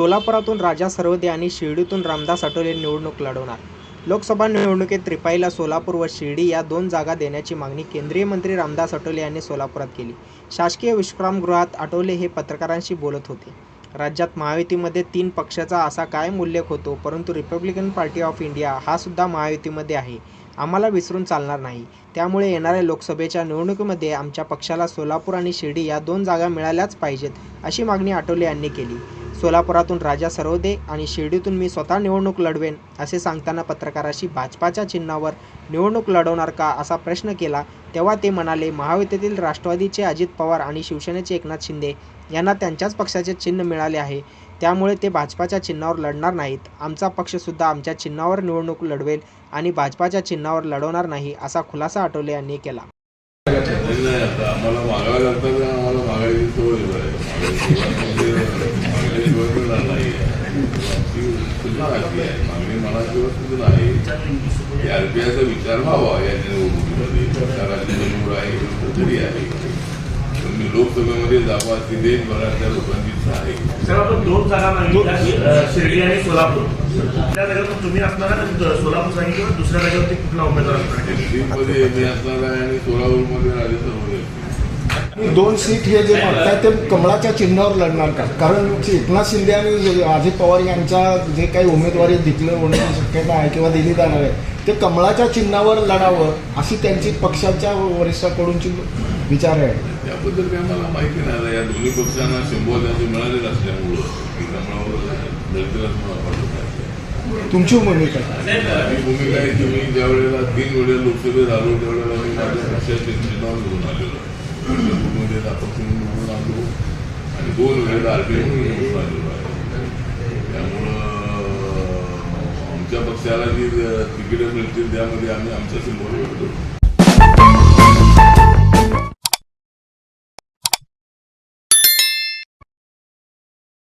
सोलापुरातून राजा सरवदे आणि शिर्डीतून रामदास आठवले निवडणूक लढवणार. लोकसभा निवडणुकीत त्रिपाईला सोलापूर व शिर्डी या दोन जागा देण्याची मागणी केंद्रीय मंत्री रामदास आठवले यांनी सोलापुरात केली. शासकीय विश्रामगृहात आठवले हे पत्रकारांशी बोलत होते. राज्यात महायुतीमध्ये तीन पक्षाचा असा कायम उल्लेख होतो परंतु रिपब्लिकन पार्टी ऑफ इंडिया हा सुद्धा महायुतीमध्ये आहे. आम्हाला विसरून चालणार नाही. त्यामुळे येणाऱ्या लोकसभेच्या निवडणुकीमध्ये आमच्या पक्षाला सोलापूर आणि शिर्डी या दोन जागा मिळाल्याच पाहिजेत अशी मागणी आठवले यांनी केली. सोलापुरातून राजा सरोदे आणि शिर्डीतून मी स्वतः निवडणूक लढवेन असे सांगताना पत्रकाराशी भाजपाच्या चिन्हावर निवडणूक लढवणार का असा प्रश्न केला तेव्हा ते म्हणाले महायुतीतील राष्ट्रवादीचे अजित पवार आणि शिवसेनेचे एकनाथ शिंदे यांना त्यांच्याच पक्षाचे चिन्ह मिळाले आहे. त्यामुळे ते भाजपाच्या चिन्हावर लढणार नाहीत. आमचा पक्षसुद्धा आमच्या चिन्हावर निवडणूक लढवेल आणि भाजपाच्या चिन्हावर लढवणार नाही असा खुलासा आठवले यांनी केला नाही नाही, आता आम्हाला मागायला लागतात तर आम्हाला मागायची सवय आहे मागण्याशिवाय मिळणार नाही सुद्धा अशी आहे. मागणी मनाशिवाय सुद्धा नाही. आरपीआयचा विचार व्हावा या निवडणुकीमध्ये. सरकाराची निवड आहे तरी आहे. पण मी लोकसभेमध्ये जावा ती देशभरातल्या लोकांची इच्छा आहे. सर आपण दोन जागा मागितल्या. शिर्डी आणि सोलापूर. त्या जागेवर तुम्ही असणार आहे का सोलापूर सांगितलं दुसऱ्या जागेवरती कुठला उमेदवार असणार आहे? दिल्लीमध्ये मी असणार आहे आणि सोलापूरमध्ये राजे सरवदे दोन सीट हे जे मागताय ते कमळाच्या चिन्हावर लढणार का? कारण एकनाथ शिंदे आणि अजित पवार यांच्या जे काही उमेदवारी डिक्लेअर होण्याची शक्यता आहे किंवा दिली जाणार आहे ते कमळाच्या चिन्हावर लढावं अशी त्यांची पक्षाच्या वरिष्ठाकडूनची विचार आहे. त्याबद्दल काय मला माहिती नाही. या दोन्ही पक्षांना सिंबॉल त्यांचे मिळालेलं असल्यामुळं की कमळावर तुमची भूमिका? भूमिका आहे की मी ज्या वेळेला तीन वेळेला लोकसभेत आलो त्यावेळेला मी माझ्या पक्षाचे चिन्हावर घेऊन आलेलो. मध्ये अपक्ष म्हणून निवडून आलो आणि दोन वेळेला आरपीआय म्हणून निवडून आलेलो आहे त्यामुळं आमच्या पक्षाला जी तिकीटं मिळतील त्यामध्ये आम्ही आमच्या सिंबॉल करतो